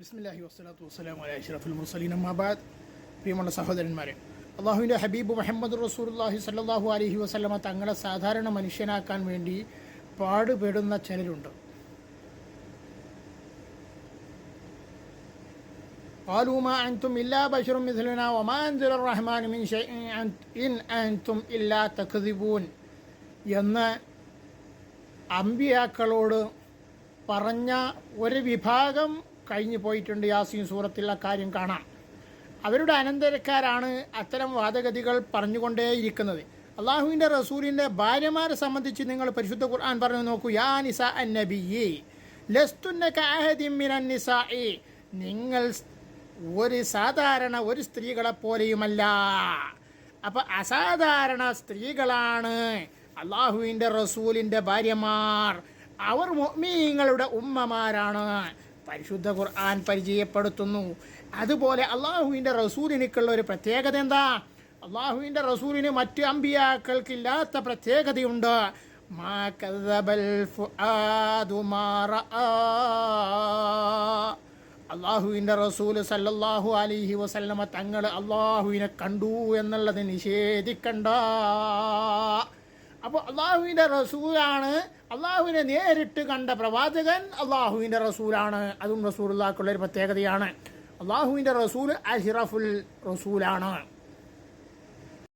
ബിസ്മില്ലാഹി വസ്സലാത്തു വസ്സലാം അല അഷ്റഫുൽ മുർസലീൻ അമ്മാബാദ് പ്രിയമുള്ള സഹോദരന്മാരെ അള്ളാഹുവിൻ്റെ ഹബീബ് മുഹമ്മദ് റസൂലുള്ളാഹി സല്ലല്ലാഹു അലൈഹി വസല്ലമ തങ്ങളെ സാധാരണ മനുഷ്യനാക്കാൻ വേണ്ടി പാടുപെടുന്ന ചിലരുണ്ട് قالوا ما أنتم إلا بشر مثلنا وما أنزل الرحمن من شيء إن أنتم إلا تكذبون എന്ന് അമ്പിയാക്കളോട് പറഞ്ഞ ഒരു വിഭാഗം കഴിഞ്ഞു പോയിട്ടുണ്ട് യാസീൻ സൂറത്തിൽ കാര്യം കാണാം. അവരുടെ അനന്തരക്കാരാണ് അത്തരം വാദഗതികൾ പറഞ്ഞുകൊണ്ടേയിരിക്കുന്നത്. അള്ളാഹുവിന്റെ റസൂലിന്റെ ഭാര്യമാരെ സംബന്ധിച്ച് നിങ്ങൾ പരിശുദ്ധ ഖുർആൻ പറഞ്ഞു നോക്കൂ. യാ നിസ അൻ നിങ്ങൾ ഒരു സാധാരണ ഒരു സ്ത്രീകളെ പോലെയുമല്ല. അപ്പോൾ അസാധാരണ സ്ത്രീകളാണ് അള്ളാഹുവിന്റെ റസൂലിന്റെ ഭാര്യമാർ. അവർ മീങ്ങളുടെ ഉമ്മമാരാണ്. പരിശുദ്ധ ഖുർആൻ പരിചയപ്പെടുത്തുന്നു. അതുപോലെ അള്ളാഹുവിന്റെ റസൂലിനിക്കുള്ള ഒരു പ്രത്യേകത എന്താ? അള്ളാഹുവിന്റെ റസൂലിന് മറ്റു അമ്പിയാക്കൾക്കില്ലാത്ത പ്രത്യേകതയുണ്ട്. മാ. അള്ളാഹുവിന്റെ റസൂൽ സല്ലല്ലാഹു അലൈഹി വസല്ലമ തങ്ങൾ അള്ളാഹുവിനെ കണ്ടു എന്നുള്ളത് നിഷേധിക്കണ്ട. അപ്പോൾ അള്ളാഹുവിന്റെ റസൂലാണ് അള്ളാഹുവിനെ നേരിട്ട് കണ്ട പ്രവാചകൻ അള്ളാഹുവിന്റെ റസൂലാണ്. അതും റസൂലുള്ളാഹ്ക്കുള്ള ഒരു പ്രത്യേകതയാണ്. അള്ളാഹുവിന്റെ റസൂൽ അഹിറഫുൽ റസൂലാണ്.